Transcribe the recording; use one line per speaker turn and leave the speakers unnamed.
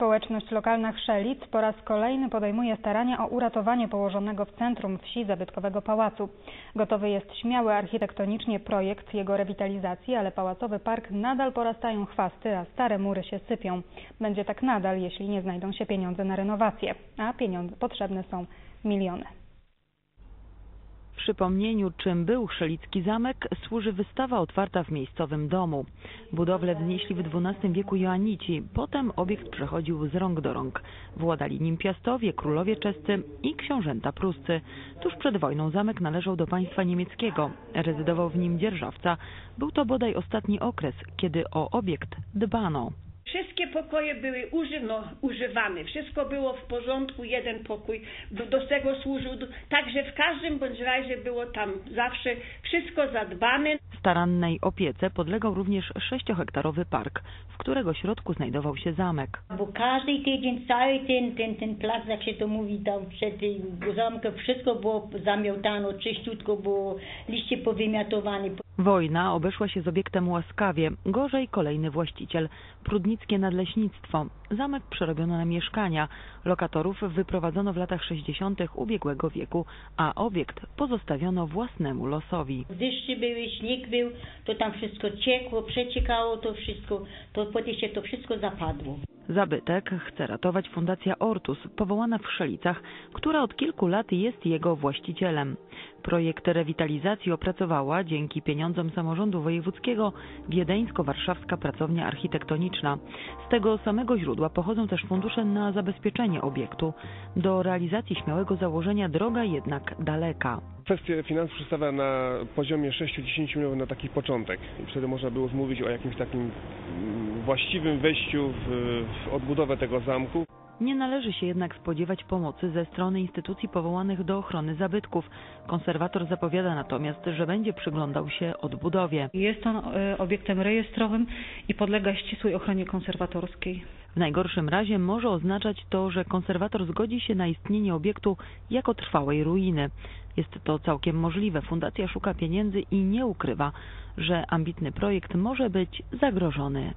Społeczność lokalna Chrzelic po raz kolejny podejmuje starania o uratowanie położonego w centrum wsi zabytkowego pałacu. Gotowy jest śmiały architektonicznie projekt jego rewitalizacji, ale pałacowy park nadal porastają chwasty, a stare mury się sypią. Będzie tak nadal, jeśli nie znajdą się pieniądze na renowację, a pieniądze potrzebne są miliony.
Przypomnieniu, czym był Szelicki Zamek, służy wystawa otwarta w miejscowym domu. Budowlę wznieśli w XII wieku Joanici, potem obiekt przechodził z rąk do rąk. Władali nim piastowie, królowie czescy i książęta pruscy. Tuż przed wojną zamek należał do państwa niemieckiego. Rezydował w nim dzierżawca. Był to bodaj ostatni okres, kiedy o obiekt dbano.
Wszystkie pokoje były uży, no, używane, wszystko było w porządku, jeden pokój do, do tego służył, do, także w każdym bądź razie było tam zawsze wszystko zadbane.
Starannej opiece podlegał również sześciohektarowy park, w którego środku znajdował się zamek.
Bo każdy tydzień, cały ten, ten, ten plac, jak się to mówi, tam przed tym zamkiem, wszystko było zamiotano, czyściutko było, liście powymiatowane.
Wojna obeszła się z obiektem łaskawie, gorzej kolejny właściciel, prudnickie nadleśnictwo. Zamek przerobiono na mieszkania, lokatorów wyprowadzono w latach 60. ubiegłego wieku, a obiekt pozostawiono własnemu losowi.
Deszcze były, śnieg był, to tam wszystko ciekło, przeciekało to wszystko, to potem się to wszystko zapadło.
Zabytek chce ratować Fundacja Ortus, powołana w Szelicach, która od kilku lat jest jego właścicielem. Projekt rewitalizacji opracowała dzięki pieniądzom samorządu wojewódzkiego Wiedeńsko-Warszawska Pracownia Architektoniczna. Z tego samego źródła pochodzą też fundusze na zabezpieczenie obiektu. Do realizacji śmiałego założenia droga jednak daleka.
Kwestię finansów przedstawia na poziomie 6-10 milionów na taki początek i wtedy można było mówić o jakimś takim mm, właściwym wejściu w, w odbudowę tego zamku.
Nie należy się jednak spodziewać pomocy ze strony instytucji powołanych do ochrony zabytków. Konserwator zapowiada natomiast, że będzie przyglądał się odbudowie.
Jest on e, obiektem rejestrowym i podlega ścisłej ochronie konserwatorskiej.
W najgorszym razie może oznaczać to, że konserwator zgodzi się na istnienie obiektu jako trwałej ruiny. Jest to całkiem możliwe. Fundacja szuka pieniędzy i nie ukrywa, że ambitny projekt może być zagrożony.